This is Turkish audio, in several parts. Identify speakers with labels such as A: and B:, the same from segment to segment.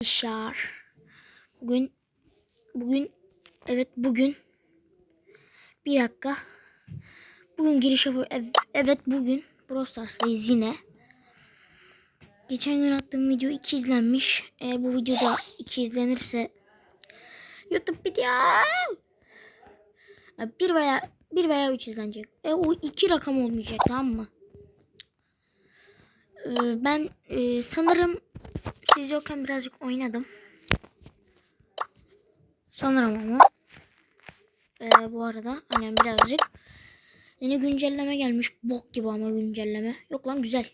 A: Arkadaşlar bugün bugün evet bugün bir dakika. Bugün giriş yap ev- evet bugün Brawl Stars'tayız yine. Geçen gün attığım video 2 izlenmiş. Eğer bu videoda 2 izlenirse YouTube video Ya bir veya bir veya 3 izlenecek. E, o iki rakam olmayacak tamam mı? Ee, ben e, sanırım siz yokken birazcık oynadım. Sanırım ama. Ee, bu arada aynen birazcık. Yeni güncelleme gelmiş. Bok gibi ama güncelleme. Yok lan güzel.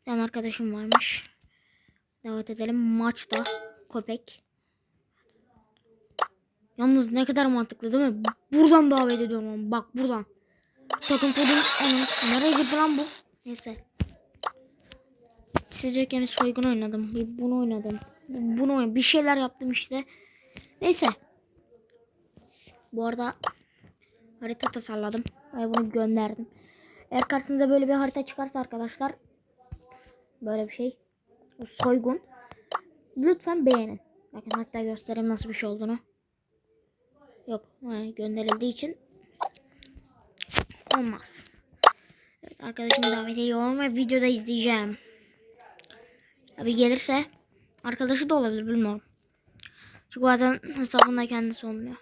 A: Bir tane arkadaşım varmış. Davet edelim. Maçta. Köpek. Yalnız ne kadar mantıklı değil mi? Buradan davet ediyorum. Bak buradan. Takım kodum. Nereye gitti lan bu? Neyse. Siz yokken bir soygun oynadım. Bunu oynadım. Bunu oynadım. Bir şeyler yaptım işte. Neyse. Bu arada harita tasarladım. Ve bunu gönderdim. Eğer karşınıza böyle bir harita çıkarsa arkadaşlar böyle bir şey. Soygun. Lütfen beğenin. Bakın hatta göstereyim nasıl bir şey olduğunu. Yok. gönderildiği için olmaz. Evet, arkadaşımı davet ediyorum ve videoda izleyeceğim. Abi gelirse arkadaşı da olabilir bilmiyorum. Çünkü bazen hesabında kendisi olmuyor.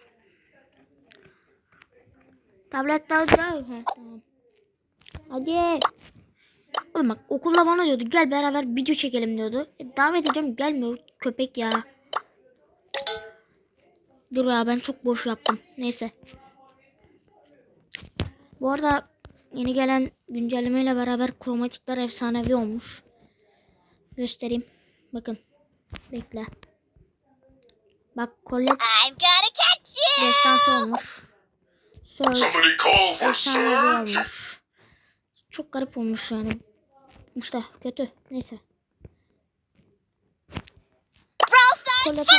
A: Tablet tablet. Ha, tamam. Hadi. Oğlum bak okulda bana diyordu gel beraber video çekelim diyordu. E, davet ediyorum gelmiyor köpek ya. Dur ya ben çok boş yaptım. Neyse. Bu arada yeni gelen güncellemeyle beraber kromatikler efsanevi olmuş. Göstereyim. Bakın. Bekle. Bak Colette
B: I'm gonna catch you!
A: destansı olmuş. Sonra
C: Somebody call for
A: efsanevi
C: search.
A: olmuş. Çok garip olmuş yani. İşte kötü. Neyse.
B: Brawl Stars
A: Colette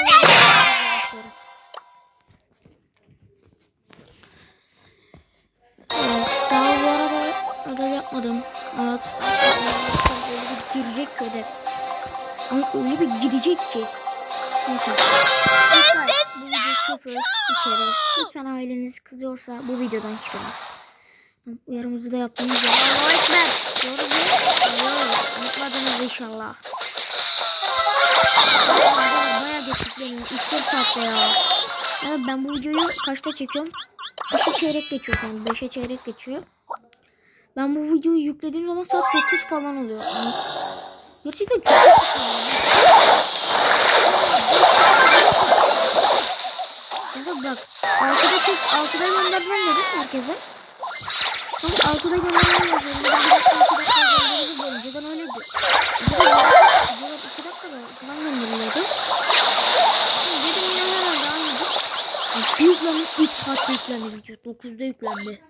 A: daha bu arada ödev yapmadım. Evet. Girecek ödev. Ama öyle bir girecek ki. Neyse. Lütfen bu video küfür içerir. Lütfen aileniz kızıyorsa bu videodan çıkınız. Uyarımızı da yaptığımız gibi. Allah'a ekber. Doğru. Unutmadınız inşallah. Baya geçikleniyor. 3-4 saatte ya. Evet, ben bu videoyu kaçta çekiyorum? 5'e çeyrek geçiyor yani 5'e çeyrek geçiyor. Ben bu videoyu yüklediğim zaman saat 9 falan oluyor. Yani gerçekten çok geç Evet bak 6'da çek 6'da göndereceğim dedim herkese. Ama 6'da göndereceğim dedim. Ben direkt 6 dakika göndeririz dedim. Önceden öyleydi. Videolar 2 dakikada falan gönderiliyordu. Dedim yine herhalde aynıdır. Bir yüklendi 3 saatte yüklendi video. 9'da yüklendi.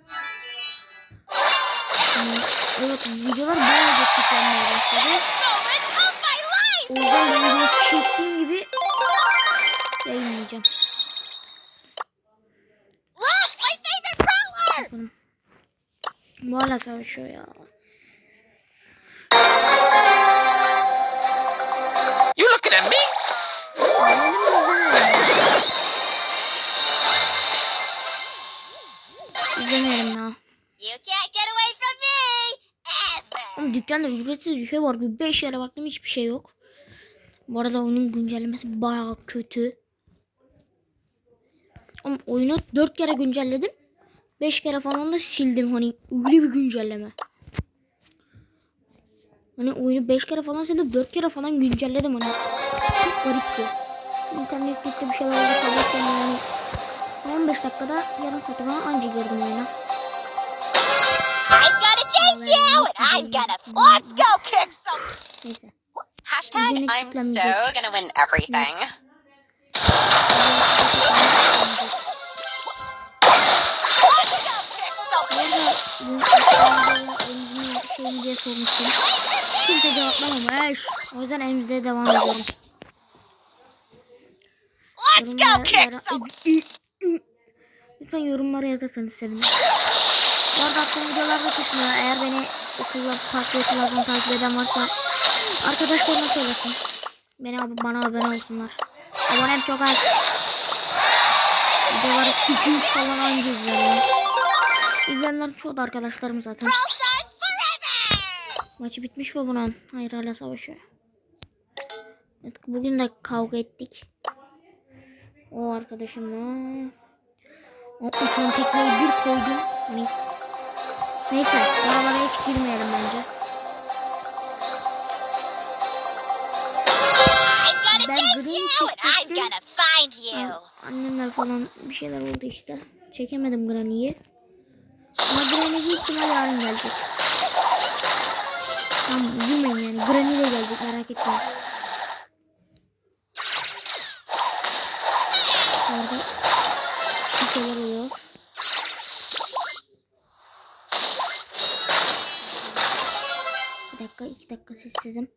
A: Evet videolar bayağı geç yüklenmeye başladı. O yüzden ben videoyu çektiğim gibi yayınlayacağım.
B: Look, my favorite brawler!
A: Bakalım. Bu hala savaşıyor ya.
C: You looking at me?
A: İzlemeyelim. Ya.
B: You can't get away from me! Ever!
A: Oğlum dükkanda ücretsiz bir şey var. Bir 5 yere baktım hiçbir şey yok. Bu arada oyunun güncellemesi bayağı kötü. Oğlum oyunu 4 kere güncelledim. 5 kere falan da sildim hani öyle bir güncelleme. Hani oyunu 5 kere falan sildim 4 kere falan güncelledim hani. Çok garipti. İnternet gitti bir şeyler oldu tabletten yani. 15 dakikada yarım saat falan anca girdim oyuna.
B: I'm gonna chase you, and I'm gonna... Let's go kick some...
A: Neyse.
D: Hashtag
A: Yine
D: I'm so gonna win everything.
A: Şeyini diye sormuştum. Kimse cevaplamamış. O yüzden Emzi'ye devam ediyorum.
B: Let's go kick some...
A: Lütfen yorumlara yazarsanız sevinirim. Bu arada attığım videolarda tutmuyor. Eğer beni okullar, farklı okullardan takip eden varsa arkadaşlarına söylesin. Beni abi bana abone olsunlar. Abonem çok az. Videoları 200 falan anca izliyorum. İzleyenlerin çoğu da arkadaşlarım zaten. Maçı bitmiş mi bunun? Hayır hala savaşıyor. Evet, bugün de kavga ettik. O arkadaşımla. O uçan tekmeyi bir koydum. Hani... Neyse oralara hiç girmeyelim bence. Ben Green'i çekecektim.
B: gonna find you.
A: Ha, Annemler falan bir şeyler oldu işte. Çekemedim Granny'yi. Ama Granny büyük ihtimal yarın gelecek. Tamam üzülmeyin yani. Granny de gelecek merak etmeyin. Orada bir şeyler oluyor. Bir dakika, iki dakika sessizim.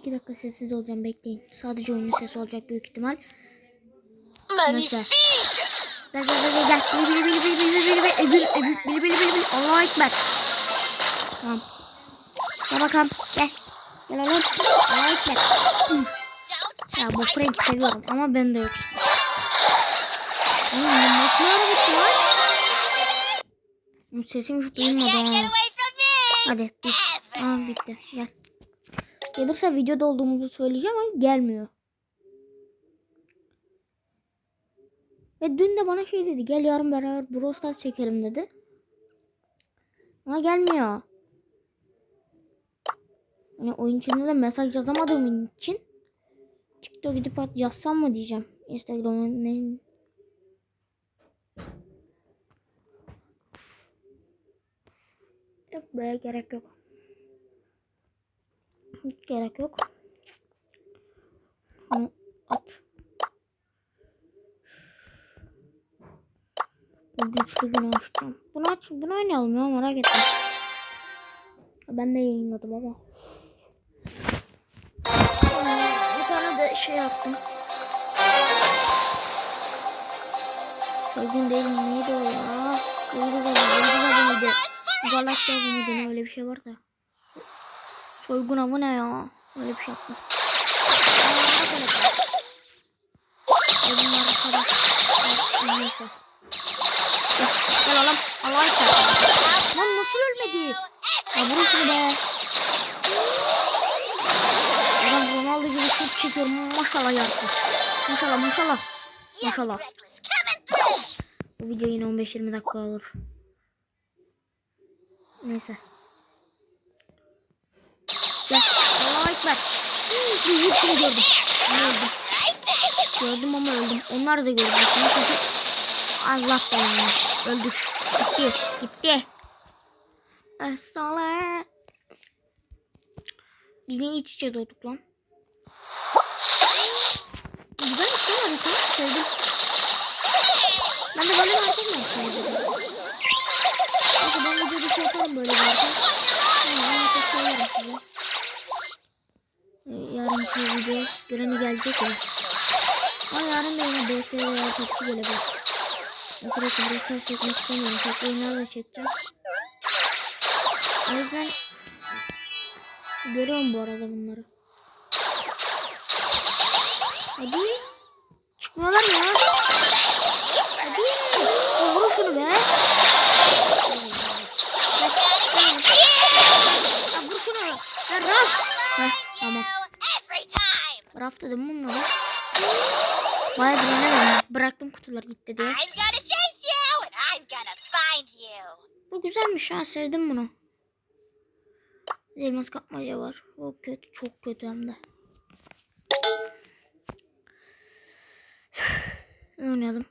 A: İki dakika sessiz olacağım bekleyin. Sadece oyunun sesi olacak büyük ihtimal. Neyse. Gel gel gel gel Allahu Ekber. Tamam. Gel bakalım gel. Gel oğlum. Allahu Ekber. Ya bu Frank seviyorum ama ben de yok işte. Oğlum bu maç ne ara bitti lan? Bu Sesim
B: You
A: duyulmadı. Hadi bit. Aa bitti. Gel. Gelirse videoda olduğumuzu söyleyeceğim ama gelmiyor. Ve dün de bana şey dedi. Gel yarın beraber Brawl çekelim dedi. Ama gelmiyor. Hani oyun içinde de mesaj yazamadığım için TikTok gidip at yazsam mı diyeceğim. Instagram'a ne? Yok buraya gerek yok. Gerek yok. Bunu at. Bu güçlü günü açacağım. Bunu aç, bunu oynayalım ya merak etme. Ben de yayınladım ama. Bir tane de şey attım. Soygun değil neydi o ya? Yıldız avı, yıldız avı mıydı? Galaksi mıydı ne öyle bir şey var da. Soygun avı ne ya? Öyle bir şey. Ay, Neyse. Gel, oğlum. Allah'a ekber. Lan nasıl ölmedi? Ya şunu be. Adam Ronaldo gibi şut çekiyor. Maşallah yardım. Maşallah maşallah. Maşallah. Bu video yine 15-20 dakika olur. Neyse. Gel. Allah'a ekber. Bir hepsini gördüm. Öldüm. Gördüm ama öldüm. Onlar da gördü. Çünkü Allah belanı. Öldük. Gitti. Gitti. Esale. Biz ne iç içe doğduk lan? Güzel bir şey var. Tamam sevdim. Ben de böyle hareket mi yapıyorum? Video göreni gelecek ya. Ama yarın da yine BS veya PUBG gelebilir. Mesela Kıbrıs'ta çekmek istemiyorum. Tek oyunlarla çekeceğim. O yüzden görüyorum bu arada bunları. Güzelmiş ha sevdim bunu. Elmas kapmaca var. O kötü çok kötü hem de. Oynayalım.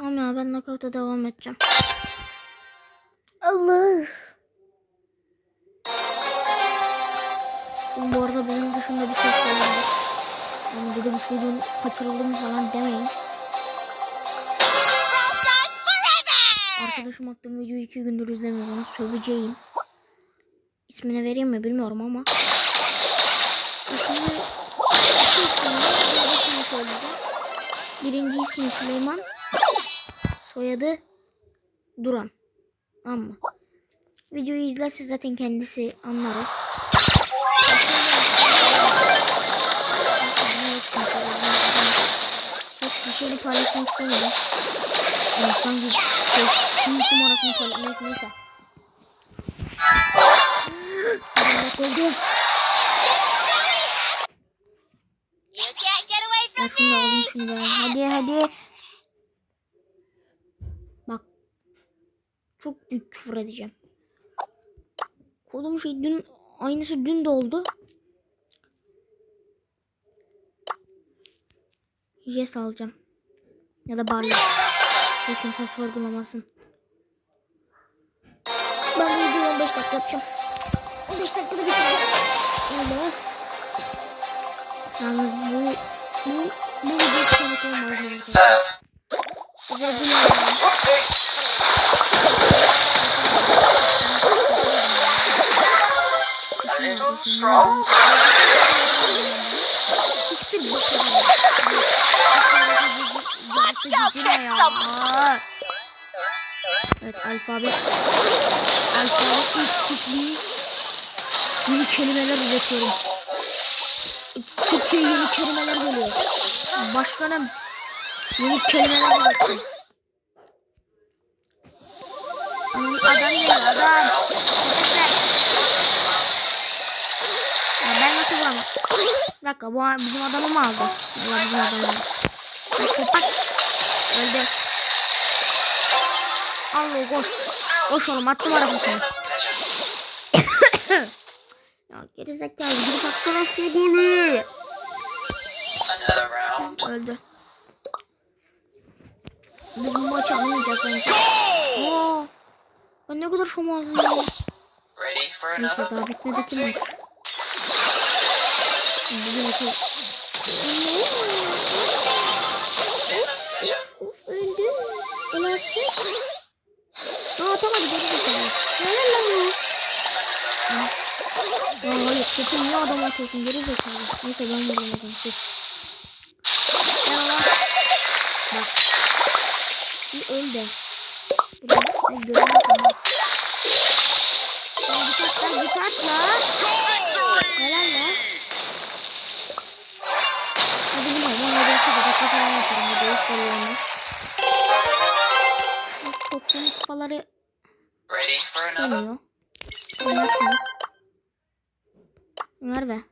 A: Ya ben knockout'a devam edeceğim. Allah. Bu arada benim dışında bir ses geldi. Yani dedim çocuğun kaçırıldı falan demeyin. arkadaşım attığım videoyu iki gündür izlemiyor. Ona söveceğim. İsmini vereyim mi bilmiyorum ama. İsmini. Birinci ismi Süleyman. Soyadı Duran. Ama videoyu izlerse zaten kendisi anlar. Çok bir şeyle paylaşmak istemiyorum. Yani sanki şey, kimlik numarasını paylaşmak neyse neyse.
B: Away
A: Ben şunu da alayım şunu. Hadi hadi. Bak. Çok büyük küfür edeceğim. Kodum şey dün aynısı dün de oldu. Jest alacağım. Ya da barley. Hiç kimse sorgulamasın. Ben bu videoyu 15 dakika yapacağım. 15 dakikada bitireceğim. Öyle. Yalnız bu bu bu video çıkmak olmaz
C: little strong.
A: Hiçbir bok Let's
B: kick some-
A: Evet alfabe alfabe eksikliği yeni kelimeler üretiyorum. Türkçe'ye yeni kelimeler geliyor. Başkanım yeni kelimeler üretiyorum. Adam geliyor adam. Ya ben nasıl vuramam? Bir dakika bu bizim adamı mı aldı? Valla bizim adamı aldı. Bak kapat. Öldü. Allah koş. Koş oğlum attım arabasını. ya gerizekalı gidip baksana şu golü. Öldü. Biz bu maçı alamayacağız bence. Oo. Ben ne kadar şomazlıyım. ya. Neyse daha bitmedi ki maç. Bugün okul. Kesin niye adam atıyorsun geri zekalı. Neyse ben vuramadım. Lan. Bak. Bir öl de. Dur lan, ben göremedim. Lan git at lan git at lan. Helal lan. Hadi ne? Ben öyle bir dakika falan yaparım. Hiç belli olmaz. Soktuğum kupaları
C: another?
A: deniyor. Bunlar. Nerede?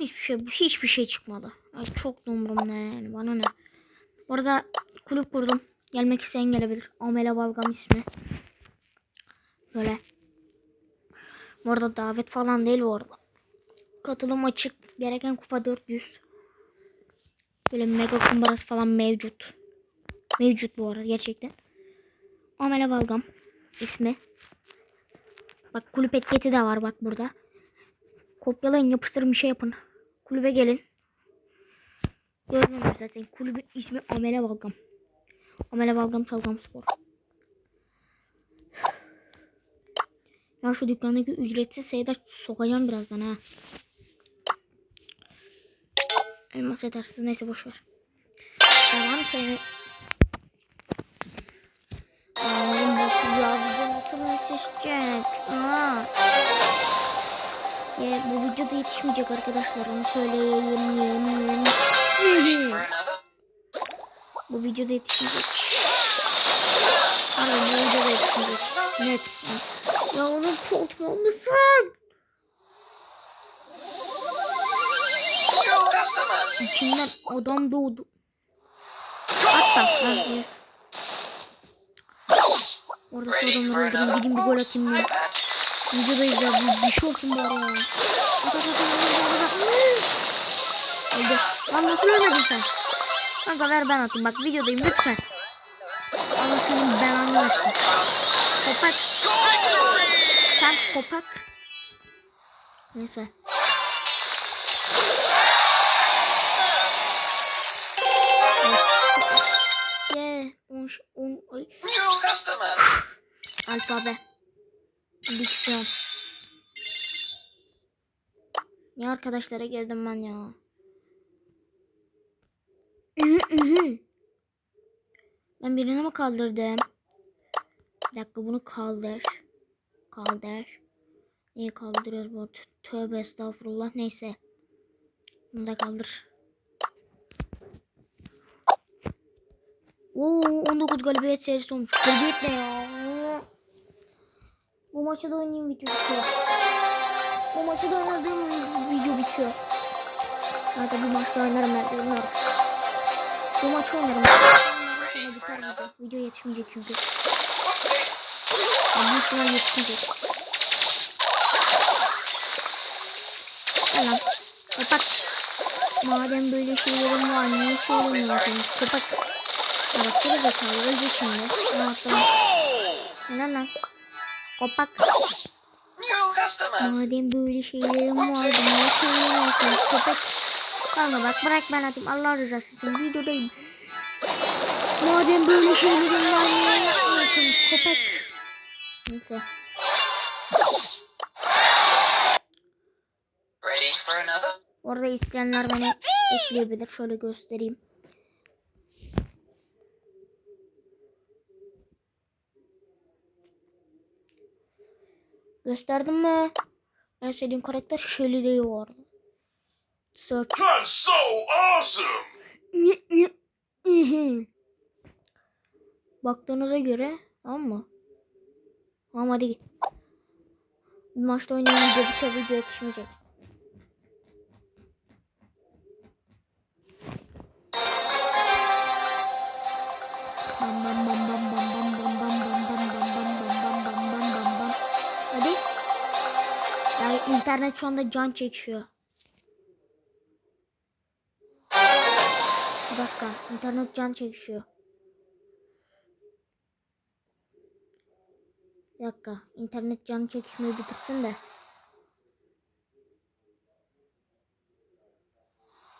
A: Hiçbir şey hiçbir şey çıkmadı. Ay çok da umurumda yani bana ne. Orada kulüp kurdum. Gelmek isteyen gelebilir. Amele Balgam ismi. Böyle. Bu arada davet falan değil bu arada. Katılım açık. Gereken kupa 400. Böyle mega kumbarası falan mevcut. Mevcut bu arada gerçekten. Amele Balgam ismi. Bak kulüp etiketi de var bak burada. Kopyalayın yapıştırın bir şey yapın. Kulübe gelin. Gördünüz zaten kulübün ismi Amele Balgam. Amele Balgam Çalgam Spor. Ya şu dükkandaki ücretsiz sayıda sokacağım birazdan ha. Elmas yetersiz neyse boşver. Tamam ki. Yetişecek? Aa. Ya, bu videoda yetişmeyecek arkadaşlar onu söyleyeyim yem yem. Bu videoda yetişmeyecek. Hayır bu videoda yetişmeyecek. Net. Ya onu.
C: Your customers.
A: İçinden adam doğdu. Hatta ha. Orada adamları öldüreyim gideyim bir gol atayım ya. Videodayız ya bir, bir şey olsun bari ya. At at at at. Öldü. Lan nasıl ölmedin sen? Kanka ver ben atayım bak videodayım lütfen. Allah senin belanı versin. Kopak. Sen kopak. Neyse. Alfabe. Diksiyon. Ya arkadaşlara geldim ben ya. Ben birini mi kaldırdım? Bir dakika bunu kaldır. Kaldır. Niye kaldırıyoruz bu? Tövbe estağfurullah. Neyse. Bunu da kaldır. Oo 19 galibiyet serisi olmuş. Galibiyet ne ya? Bu maçı da oynayayım video bitiyor. Bu maçı da oynadığım video bitiyor. Hadi bir maçta oynarım ben bilmiyorum. Bu maçı oynarım. Sonra biter video. Video yetişmeyecek çünkü. Büyük ihtimal yetişmeyecek. Tamam. Kapat. Madem böyle şeylerin var niye söylemiyorsun? Kapat. Ya bak geri zekalı ölecek şimdi. Ne yaptım? Lan lan.
C: Kopak.
A: Madem böyle şeylerim vardı. Ne şeylerim olsun köpek. Kanka bak bırak ben atayım. Allah rızası için videodayım. Madem böyle şeylerim var. Ne yapıyorsun köpek. Neyse. Orada isteyenler beni ekleyebilir. Şöyle göstereyim. Gösterdim mi? En sevdiğim karakter Shelly değil o arada. Search.
E: That's so awesome!
A: Baktığınıza göre tamam mı? Tamam hadi. Bir maçta oynayayım video bitiyor video yetişmeyecek. İnternet şu anda can çekişiyor. Bir dakika. internet can çekişiyor. Bir dakika. internet can çekişmeyi bitirsin de.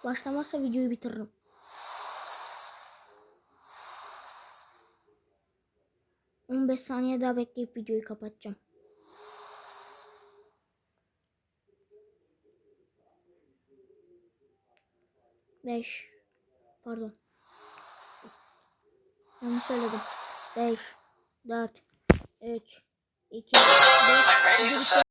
A: Başlamazsa videoyu bitiririm. On beş saniye daha bekleyip videoyu kapatacağım. 5 pardon. Yanlış söyledim.
C: 5 4 3
A: 2
C: 1